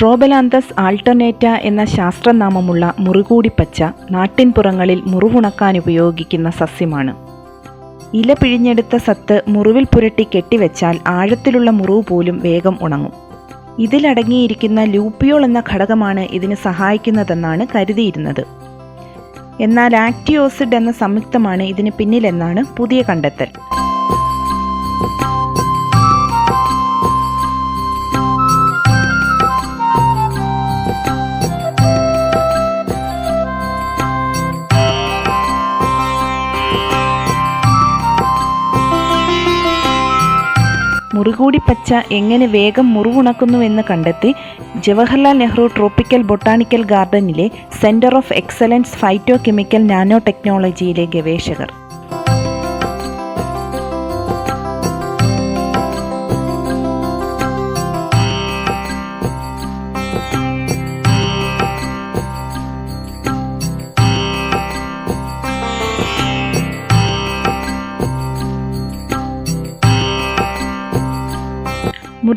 സ്ട്രോബലാന്തസ് alternate എന്ന ശാസ്ത്രനാമമുള്ള മുറുകൂടിപ്പച്ച നാട്ടിൻപുറങ്ങളിൽ മുറിവുണക്കാൻ ഉപയോഗിക്കുന്ന സസ്യമാണ്. ഇല പിഴിഞ്ഞെടുത്ത സത്ത് മുറിവിൽ പുരട്ടി കെട്ടിവെച്ചാൽ ആഴത്തിലുള്ള മുറിവ് പോലും വേഗം ഉണങ്ങും. ഇതിലടങ്ങിയിരിക്കുന്ന ലൂപ്പിയോൾ എന്ന ഘടകമാണ് ഇതിന് സഹായിക്കുന്നതെന്നാണ് കരുതിയിരുന്നത്. എന്നാൽ ആക്ടിയോസിഡ് എന്ന സംയുക്തമാണ് ഇതിന് പിന്നിലെന്നാണ് പുതിയ കണ്ടെത്തൽ. മുറുകൂടിപ്പച്ച എങ്ങനെ വേഗം മുറിവുണക്കുന്നുവെന്ന് കണ്ടെത്തി Jawaharlal Nehru tropical botanical ഗാർഡനിലെ centre of excellence phyto chemical nano ടെക്നോളജിയിലെ ഗവേഷകർ.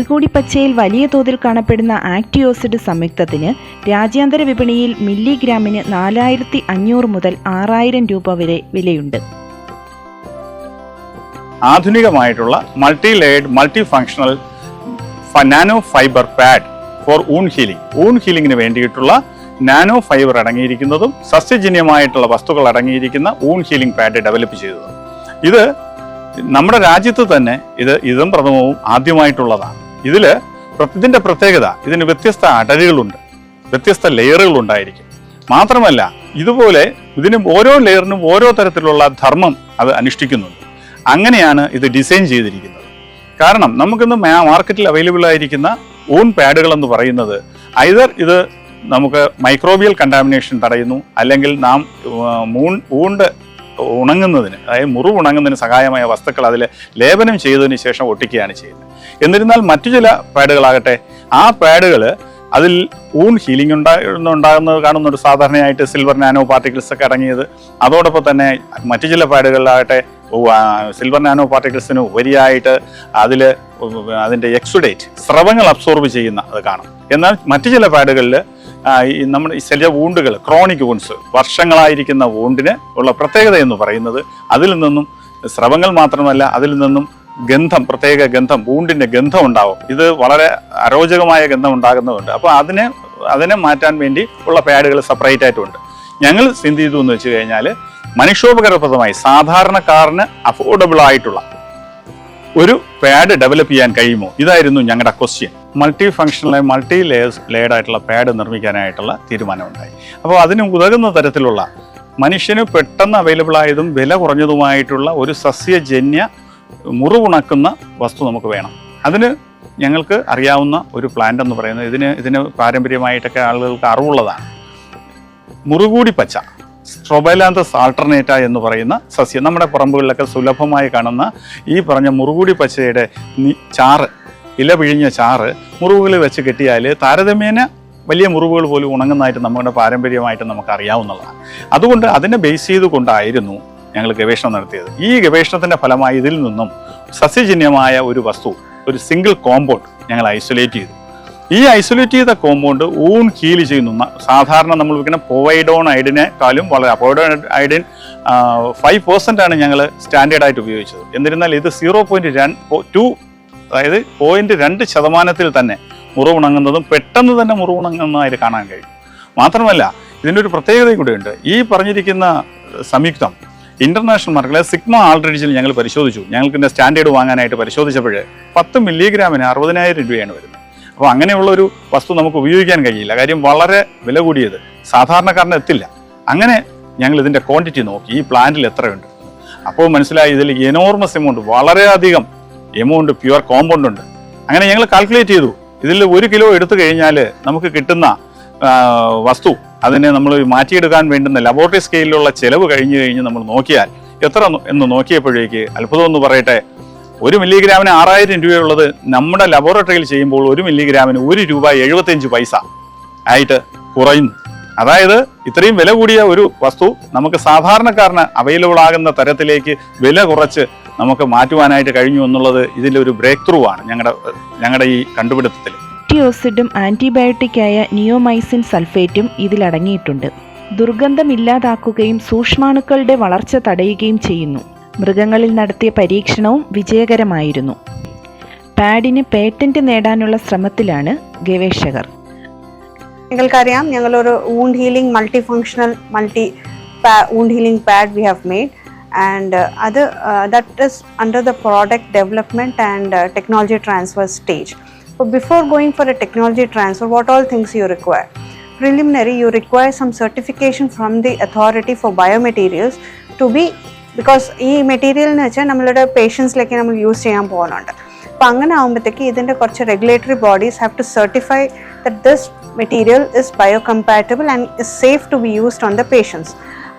മുറികൂടിപ്പച്ചയിൽ വലിയ തോതിൽ കാണപ്പെടുന്ന ആക്ടിയോസിഡ് സംയുക്തത്തിന് രാജ്യാന്തര വിപണിയിൽ മില്ലിഗ്രാമിന് നാലായിരത്തി അഞ്ഞൂറ് മുതൽ ആറായിരം രൂപ വരെ വിലയുണ്ട്. ആധുനികമായിട്ടുള്ള multi laid multi functional nano fibre pad for wound healing. Wound ഹീലിംഗിന് വേണ്ടിയിട്ടുള്ള നാനോ ഫൈബർ അടങ്ങിയിരിക്കുന്നതും സസ്യജന്യമായിട്ടുള്ള വസ്തുക്കൾ അടങ്ങിയിരിക്കുന്ന ഊൺ ഹീലിംഗ് പാഡ് ഡെവലപ്പ് ചെയ്തത്. ഇത് നമ്മുടെ രാജ്യത്ത് തന്നെ ഇത് ഇതും പ്രഥമവും ആദ്യമായിട്ടുള്ളതാണ്. ഇതിൽ ഇതിന്റെ പ്രത്യേകത ഇതിന് വ്യത്യസ്ത അടരുകളുണ്ട്. വ്യത്യസ്ത ലെയറുകൾ ഉണ്ടായിരിക്കും. മാത്രമല്ല ഇതുപോലെ ഇതിന് ഓരോ ലെയറിനും ഓരോ തരത്തിലുള്ള ധർമ്മം അത് അനുഷ്ഠിക്കുന്നുണ്ട്. അങ്ങനെയാണ് ഇത് ഡിസൈൻ ചെയ്തിരിക്കുന്നത്. കാരണം നമുക്കിന്ന് മാർക്കറ്റിൽ അവൈലബിൾ ആയിരിക്കുന്ന ഊൺ പാഡുകൾ എന്ന് പറയുന്നത് ഐതർ ഇത് നമുക്ക് മൈക്രോബിയൽ കണ്ടാമിനേഷൻ തടയുന്നു അല്ലെങ്കിൽ നാം മൂൺ ഊണ്ട് ഉണങ്ങുന്നതിന് അതായത് മുറിവ് ഉണങ്ങുന്നതിന് സഹായമായ വസ്തുക്കൾ അതിൽ ലേപനം ചെയ്തതിന് ശേഷം ഒട്ടിക്കുകയാണ് ചെയ്യുന്നത്. എന്നിരുന്നാൽ മറ്റു ചില പാഡുകളാകട്ടെ. ആ പാഡുകൾ അതിൽ ഊൺ ഹീലിംഗ് ഉണ്ടാകുന്നത് കാണുന്നുണ്ട്. സാധാരണയായിട്ട് സിൽവർ നാനോ പാർട്ടിക്കിൾസ് ഒക്കെ അടങ്ങിയത്. അതോടൊപ്പം തന്നെ മറ്റു ചില പാഡുകളിലാകട്ടെ സിൽവർ നാനോ പാർട്ടിക്കിൾസിന് ഉപരിയായിട്ട് അതിൽ അതിന്റെ എക്സുഡേറ്റ് സ്രവങ്ങൾ അബ്സോർബ് ചെയ്യുന്ന അത് കാണാം. എന്നാൽ മറ്റു ചില പാഡുകളിൽ നമ്മുടെ ഈ ചില വൂണ്ടുകൾ ക്രോണിക് വൂൺസ് വർഷങ്ങളായിരിക്കുന്ന വൂണ്ടിന് ഉള്ള പ്രത്യേകത എന്ന് പറയുന്നത് അതിൽ നിന്നും സ്രവങ്ങൾ മാത്രമല്ല അതിൽ നിന്നും ഗന്ധം പ്രത്യേക ഗന്ധം പൂണ്ടിന്റെ ഗന്ധം ഉണ്ടാവും. ഇത് വളരെ അരോചകമായ ഗന്ധം ഉണ്ടാകുന്നതുണ്ട് അപ്പോൾ അതിനെ അതിനെ മാറ്റാൻ വേണ്ടി ഉള്ള പാഡുകൾ സെപ്പറേറ്റ് ആയിട്ടുണ്ട്. ഞങ്ങൾ എന്ത് ചെയ്തു എന്ന് വെച്ച് കഴിഞ്ഞാൽ മനുഷ്യോപകരപ്രദമായി സാധാരണക്കാരന് അഫോർഡബിൾ ആയിട്ടുള്ള ഒരു പാഡ് ഡെവലപ്പ് ചെയ്യാൻ കഴിയുമോ? ഇതായിരുന്നു ഞങ്ങളുടെ question multi functional multi layers layered ആയിട്ടുള്ള പാഡ് നിർമ്മിക്കാനായിട്ടുള്ള തീരുമാനമുണ്ടായി. അപ്പോൾ അതിന് ഉതകുന്ന തരത്തിലുള്ള മനുഷ്യന് പെട്ടെന്ന് അവൈലബിൾ ആയതും വില കുറഞ്ഞതുമായിട്ടുള്ള ഒരു സസ്യജന്യ മുറിവുണക്കുന്ന വസ്തു നമുക്ക് വേണം. അതിന് ഞങ്ങൾക്ക് അറിയാവുന്ന ഒരു പ്ലാന്റ് എന്ന് പറയുന്നത് ഇതിന് ഇതിന് പാരമ്പര്യമായിട്ടൊക്കെ ആളുകൾക്ക് അറിവുള്ളതാണ്. മുറുകൂടി പച്ച സ്ട്രോബൈലാന്തസ് ആൾട്ടർനേറ്റ എന്ന് പറയുന്ന സസ്യം. നമ്മുടെ പറമ്പുകളിലൊക്കെ സുലഭമായി കാണുന്ന ഈ പറഞ്ഞ മുറുകൂടി പച്ചയുടെ ചാറ് ഇല പിഴിഞ്ഞ ചാറ് മുറിവുകളിൽ വെച്ച് കെട്ടിയാൽ താരതമ്യേന വലിയ മുറിവുകൾ പോലും ഉണങ്ങുന്നതായിട്ട് നമ്മുടെ പാരമ്പര്യമായിട്ട് നമുക്ക് അറിയാവുന്നതാണ്. അതുകൊണ്ട് അതിനെ ബേസ് ചെയ്തുകൊണ്ടായിരുന്നു ഞങ്ങൾ ഗവേഷണം നടത്തിയത്. ഈ ഗവേഷണത്തിന്റെ ഫലമായി ഇതിൽ നിന്നും സസ്യജന്യമായ ഒരു വസ്തു ഒരു സിംഗിൾ കോമ്പൗണ്ട് ഞങ്ങൾ ഐസൊലേറ്റ് ചെയ്തു. ഈ ഐസൊലേറ്റ് ചെയ്ത കോമ്പൗണ്ട് ഊൺ കീൽ ചെയ്യുന്ന സാധാരണ നമ്മൾ വിൽക്കുന്ന പോവൈഡോൺ ഐഡിനെക്കാളും വളരെ പോവൈഡോൺ ഐഡിൻ ഫൈവ് പെർസെന്റ് ആണ് ഞങ്ങൾ സ്റ്റാൻഡേർഡ് ആയിട്ട് ഉപയോഗിച്ചത്. എന്നിരുന്നാൽ ഇത് സീറോ പോയിന്റ് രണ്ട് ടു അതായത് പോയിന്റ് രണ്ട് ശതമാനത്തിൽ തന്നെ മുറിവുണങ്ങുന്നതും പെട്ടെന്ന് തന്നെ മുറിവുണങ്ങുന്നതായിട്ട് കാണാൻ കഴിയും. മാത്രമല്ല ഇതിന്റെ ഒരു പ്രത്യേകതയും കൂടെയുണ്ട്. ഈ പറഞ്ഞിരിക്കുന്ന സംയുക്തം ഇന്റർനാഷണൽ മാർക്കറ്റിലെ സിഗ്മ ആൾറെഡിജിൽ ഞങ്ങൾ പരിശോധിച്ചു. ഞങ്ങൾക്ക് സ്റ്റാൻഡേർഡ് വാങ്ങാനായിട്ട് പരിശോധിച്ചപ്പോൾ പത്ത് മില്ലിഗ്രാമിന് അറുപതിനായിരം രൂപയാണ് വരുന്നത്. അപ്പോൾ അങ്ങനെയുള്ള ഒരു വസ്തു നമുക്ക് ഉപയോഗിക്കാൻ കഴിയില്ല. കാര്യം വളരെ വില കൂടിയത് സാധാരണക്കാരന് എത്തില്ല. അങ്ങനെ ഞങ്ങൾ ഇതിന്റെ ക്വാണ്ടിറ്റി നോക്കി. ഈ പ്ലാന്റിൽ എത്രയുണ്ട്? അപ്പോൾ മനസ്സിലായി ഇതിൽ എനോർമസ് എമൗണ്ട് വളരെയധികം എമൗണ്ട് പ്യുവർ കോമ്പൗണ്ട് ഉണ്ട്. അങ്ങനെ ഞങ്ങൾ കാൽക്കുലേറ്റ് ചെയ്തു. ഇതിൽ ഒരു കിലോ എടുത്തു കഴിഞ്ഞാൽ നമുക്ക് കിട്ടുന്ന വസ്തു അതിനെ നമ്മൾ മാറ്റിയെടുക്കാൻ വേണ്ടുന്ന ലബോറട്ടറി സ്കെയിലുള്ള ചെലവ് കഴിഞ്ഞു കഴിഞ്ഞ് നമ്മൾ നോക്കിയാൽ എത്ര എന്ന് നോക്കിയപ്പോഴേക്ക് അത്ഭുതം എന്ന് പറയട്ടെ ഒരു മില്ലിഗ്രാമിന് ആറായിരം രൂപയുള്ളത് നമ്മുടെ ലബോറട്ടറിയിൽ ചെയ്യുമ്പോൾ ഒരു മില്ലിഗ്രാമിന് ഒരു രൂപ എഴുപത്തിയഞ്ച് പൈസ ആയിട്ട് കുറയുന്നു. അതായത് ഇത്രയും വില കൂടിയ ഒരു വസ്തു നമുക്ക് സാധാരണക്കാരന് അവൈലബിൾ ആകുന്ന തരത്തിലേക്ക് വില കുറച്ച് നമുക്ക് മാറ്റുവാനായിട്ട് കഴിഞ്ഞു എന്നുള്ളത് ഒരു ബ്രേക്ക് ത്രൂ ആണ് ഞങ്ങളുടെ ഞങ്ങളുടെ ഈ കണ്ടുപിടുത്തത്തിൽ. ഫാറ്റി ഓസിഡും ആന്റിബയോട്ടിക്കായ നിയോമൈസിൻ സൾഫേറ്റും ഇതിലടങ്ങിയിട്ടുണ്ട് ദുർഗന്ധമില്ലാതാക്കുകയും സൂക്ഷ്മാണുക്കളുടെ വളർച്ച തടയുകയും ചെയ്യുന്നു. മൃഗങ്ങളിൽ നടത്തിയ പരീക്ഷണവും വിജയകരമായിരുന്നു. പാഡിന് പേറ്റന്റ് നേടാനുള്ള ശ്രമത്തിലാണ് ഗവേഷകർ. നിങ്ങൾക്കറിയാം ഞങ്ങളൊരു wound healing multi functional multi wound healing pad we have made and അത് that is under the product development and technology transfer stage അപ്പോൾ before going for a technology transfer, what all things you require? preliminary you require some certification from the authority for biomaterials to be because ഈ material എന്ന് വെച്ചാൽ നമ്മളുടെ പേഷ്യൻസിലേക്ക് നമ്മൾ use ചെയ്യാൻ പോകുന്നുണ്ട് അപ്പോൾ അങ്ങനെ ആകുമ്പോഴത്തേക്ക് ഇതിന്റെ കുറച്ച് regulatory bodies have to certify that this material is bio compatible and is safe to be used on the patients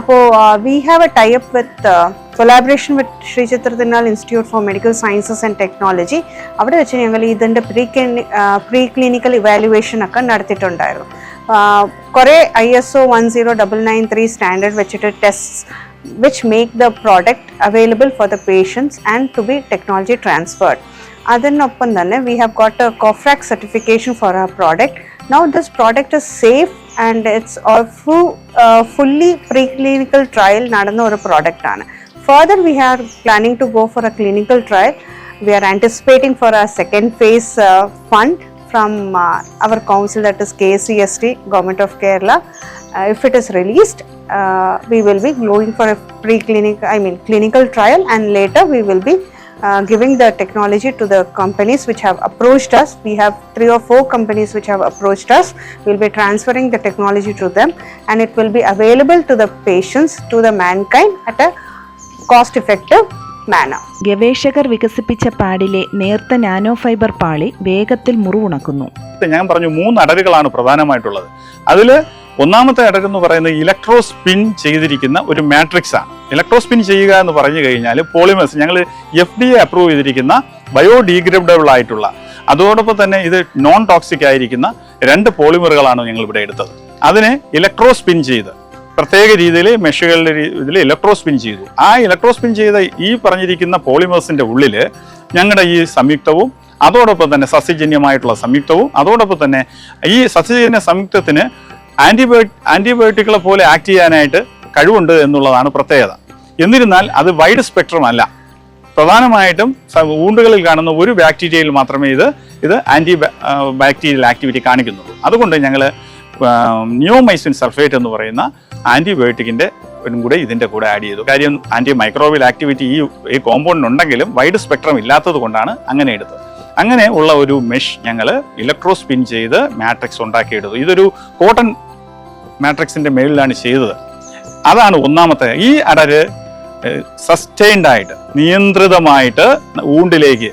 അപ്പോൾ we have a type with collaboration with Shri ചിത്രത്തിനാൽ institute for medical sciences and technology അവിടെ വെച്ച് ഞങ്ങൾ ഇതിന്റെ pre pre clinical evaluation ഒക്കെ നടത്തിയിട്ടുണ്ടായിരുന്നു. കുറേ I S O one zero double nine three standard വെച്ചിട്ട് test which make the product available for the patients and to be technology transferred അതിനൊപ്പം തന്നെ we have got a COFRAC certification for our product now this product is safe and it's fully pre clinical trial നടന്ന ഒരു പ്രോഡക്റ്റാണ് Further, we are planning to go for a clinical trial. We are anticipating for a second phase uh, fund from uh, our council that is KCST, Government of Kerala. Uh, if it is released, uh, we will be going for a pre-clinical, I mean clinical trial and later we will be uh, giving the technology to the companies which have approached us. We have three or four companies which have approached us. We'll be transferring the technology to them and it will be available to the patients, to the mankind at a cost effective manner. ഗവേഷകർ വികസിപ്പിച്ച പാഡിലെ നേർത്ത nano fibre പാളി വേഗത്തിൽ മുറിവുണക്കുന്നു. ഞാൻ പറഞ്ഞു മൂന്ന് അടരുകളാണ് പ്രധാനമായിട്ടുള്ളത്. അതിൽ ഒന്നാമത്തെ അടർ എന്ന് പറയുന്നത് ഇലക്ട്രോ സ്പിൻ ചെയ്തിരിക്കുന്ന ഒരു മാട്രിക്സ്. ആണ് ഇലക്ട്രോ സ്പിൻ ചെയ്യുക എന്ന് പറഞ്ഞു കഴിഞ്ഞാൽ പോളിമേഴ്സ് ഞങ്ങൾ എഫ് ഡി എ അപ്രൂവ് ചെയ്തിരിക്കുന്ന ബയോഡീഗ്രേഡബിൾ ആയിട്ടുള്ള അതോടൊപ്പം തന്നെ ഇത് നോൺ ടോക്സിക് ആയിരിക്കുന്ന രണ്ട് പോളിമറുകളാണ് ഞങ്ങൾ ഇവിടെ എടുത്തത്. അതിനെ ഇലക്ട്രോ സ്പിൻ ചെയ്ത് പ്രത്യേക രീതിയിൽ മെഷുകളുടെ ഇതിൽ ഇലക്ട്രോ സ്പിൻ ചെയ്തു. ആ ഇലക്ട്രോ സ്പിൻ ചെയ്ത ഈ പറഞ്ഞിരിക്കുന്ന പോളിമേഴ്സിന്റെ ഉള്ളിൽ ഞങ്ങളുടെ ഈ സംയുക്തവും അതോടൊപ്പം തന്നെ സസ്യജന്യമായിട്ടുള്ള സംയുക്തവും അതോടൊപ്പം തന്നെ ഈ സസ്യജന്യ സംയുക്തത്തിന് ആന്റിബയോട്ടി ആന്റിബയോട്ടിക്കുകളെ പോലെ ആക്ട് ചെയ്യാനായിട്ട് കഴിവുണ്ട് എന്നുള്ളതാണ് പ്രത്യേകത. എന്നിരുന്നാൽ അത് വൈഡ് സ്പെക്ട്രം അല്ല. പ്രധാനമായിട്ടും ഊണ്ടുകളിൽ കാണുന്ന ഒരു ബാക്ടീരിയയിൽ മാത്രമേ ഇത് ഇത് ആന്റി ബാക്ടീരിയൽ ആക്ടിവിറ്റി കാണിക്കുന്നുള്ളൂ. അതുകൊണ്ട് ഞങ്ങൾ ന്യൂമൈസിൻ സൾഫേറ്റ് എന്ന് പറയുന്ന ആന്റിബയോട്ടിക്കിന്റെ ഒരു കൂടെ ഇതിന്റെ കൂടെ ആഡ് ചെയ്തു. കാര്യം ആന്റി മൈക്രോബിയൽ ആക്ടിവിറ്റി ഈ ഈ കോമ്പൗണ്ട് ഉണ്ടെങ്കിലും വൈഡ് സ്പെക്ട്രം ഇല്ലാത്തത് കൊണ്ടാണ് അങ്ങനെ എടുത്തത്. അങ്ങനെ ഉള്ള ഒരു മെഷ് ഞങ്ങൾ ഇലക്ട്രോ സ്പിൻ ചെയ്ത് മാട്രിക്സ് ഉണ്ടാക്കിയെടുത്തു. ഇതൊരു കോട്ടൺ മാട്രിക്സിന്റെ മേളിലാണ് ചെയ്തത്. അതാണ് ഒന്നാമത്തെ. ഈ അടര് സസ്റ്റൈൻഡ് ആയിട്ട് നിയന്ത്രിതമായിട്ട് ഊണ്ടിലേക്ക്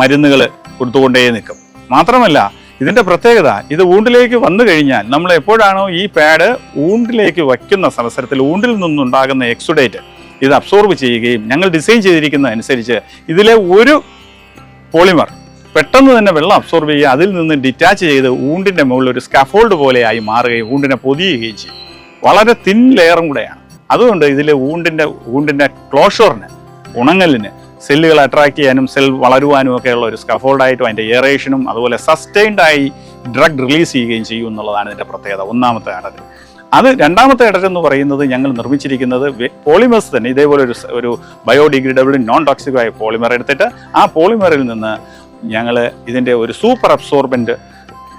മരുന്നുകൾ കൊടുത്തുകൊണ്ടേ നിൽക്കും. മാത്രമല്ല ഇതിന്റെ പ്രത്യേകത ഇത് ഊണ്ടിലേക്ക് വന്നു കഴിഞ്ഞാൽ നമ്മൾ എപ്പോഴാണോ ഈ പാഡ് ഊണ്ടിലേക്ക് വയ്ക്കുന്ന അവസരത്തിൽ ഊണ്ടിൽ നിന്നുണ്ടാകുന്ന എക്സുഡേറ്റ് ഇത് അബ്സോർബ് ചെയ്യുകയും ഞങ്ങൾ ഡിസൈൻ ചെയ്തിരിക്കുന്ന അനുസരിച്ച് ഇതിലെ ഒരു പോളിമർ പെട്ടെന്ന് തന്നെ വെള്ളം അബ്സോർബ് ചെയ്യുക അതിൽ നിന്ന് ഡിറ്റാച്ച് ചെയ്ത് ഊണ്ടിന്റെ മുകളിൽ ഒരു സ്കാഫോൾഡ് പോലെയായി മാറുകയും ഊണ്ടിനെ പൊതിയുകയും ചെയ്യും. വളരെ തിൻ ലെയറും കൂടെയാണ്. അതുകൊണ്ട് ഇതിലെ ഊണ്ടിന്റെ ഊണ്ടിന്റെ ക്ലോഷറിന് ഉണങ്ങലിന് സെല്ലുകൾ അട്രാക്ട് ചെയ്യാനും സെൽ വളരുവാനും ഒക്കെയുള്ള ഒരു സ്കഫോൾഡായിട്ടും അതിന്റെ എയറേഷനും അതുപോലെ സസ്റ്റെയിൻഡായി ഡ്രഗ് റിലീസ് ചെയ്യുകയും ചെയ്യും എന്നുള്ളതാണ് ഇതിന്റെ പ്രത്യേകത ഒന്നാമത്തെ അടര് അത് രണ്ടാമത്തെ അടര് എന്ന് പറയുന്നത് ഞങ്ങൾ നിർമ്മിച്ചിരിക്കുന്നത് പോളിമേഴ്സ് തന്നെ ഇതേപോലെ ഒരു ഒരു ബയോഡിഗ്രേഡബിൾ നോൺ ടോക്സിക് ആയ പോളിമർ എടുത്തിട്ട് ആ പോളിമറിൽ നിന്ന് ഞങ്ങൾ ഇതിന്റെ ഒരു സൂപ്പർ അബ്സോർബന്റ്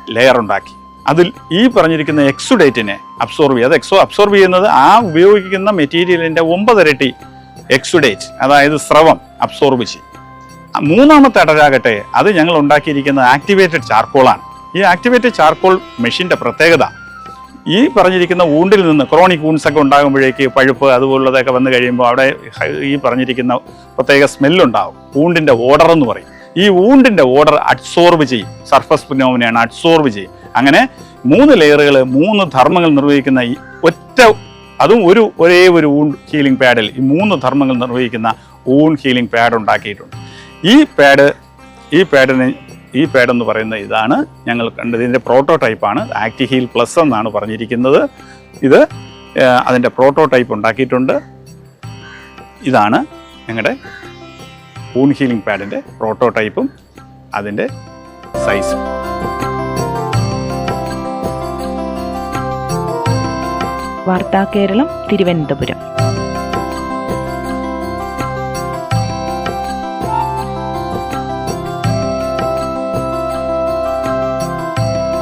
ലെയർ ഉണ്ടാക്കി. അതിൽ ഈ പറഞ്ഞിരിക്കുന്ന എക്സുഡേറ്റിനെ അബ്സോർബ് ചെയ്യുക. അത് എക്സോ അബ്സോർബ് ചെയ്യുന്നത് ആ ഉപയോഗിക്കുന്ന മെറ്റീരിയലിന്റെ ഒമ്പതരട്ടി എക്സുഡേറ്റ് അതായത് സ്രവം അബ്സോർബ് ചെയ്യും. മൂന്നാമത്തെ അടരാകട്ടെ അത് ഞങ്ങൾ ഉണ്ടാക്കിയിരിക്കുന്ന ആക്ടിവേറ്റഡ് ചാർക്കോളാണ് ഈ ആക്ടിവേറ്റഡ് ചാർക്കോൾ മെഷീന്റെ പ്രത്യേകത ഈ പറഞ്ഞിരിക്കുന്ന ഊണ്ടിൽ നിന്ന് ക്രോണിക് വൂൺസ് ഒക്കെ ഉണ്ടാകുമ്പോഴേക്ക് പഴുപ്പ് അതുപോലുള്ളതൊക്കെ വന്നു കഴിയുമ്പോൾ അവിടെ ഈ പറഞ്ഞിരിക്കുന്ന പ്രത്യേക സ്മെല്ലുണ്ടാവും ഊണ്ടിന്റെ ഓർഡർ എന്ന് പറയും. ഈ ഊണ്ടിന്റെ ഓർഡർ അഡ്സോർബ് ചെയ്യും. സർഫസ് ഫിനോമിനെയാണ് അഡ്സോർബ് ചെയ്യും. അങ്ങനെ മൂന്ന് ലെയറുകൾ മൂന്ന് ധർമ്മങ്ങൾ നിർവഹിക്കുന്ന ഈ ഒറ്റ അതും ഒരു ഒരേ ഒരു ഊൺ ഹീലിംഗ് പാഡിൽ ഈ മൂന്ന് ധർമ്മങ്ങൾ നിർവഹിക്കുന്ന ഊൺ ഹീലിംഗ് പാഡ് ഉണ്ടാക്കിയിട്ടുണ്ട്. ഈ പാഡ് ഈ പാഡിന് ഈ പാഡ് എന്ന് പറയുന്ന ഇതാണ് ഞങ്ങൾ കണ്ടത്. ഇതിന്റെ പ്രോട്ടോടൈപ്പാണ് ആക്ടി ഹീൽ പ്ലസ് എന്നാണ് പറഞ്ഞിരിക്കുന്നത്. ഇത് അതിന്റെ പ്രോട്ടോടൈപ്പ് ഉണ്ടാക്കിയിട്ടുണ്ട്. ഇതാണ് ഞങ്ങളുടെ ഊൺ ഹീലിംഗ് പാഡിന്റെ പ്രോട്ടോടൈപ്പും അതിന്റെ സൈസും വാർത്താ കേരളം തിരുവനന്തപുരം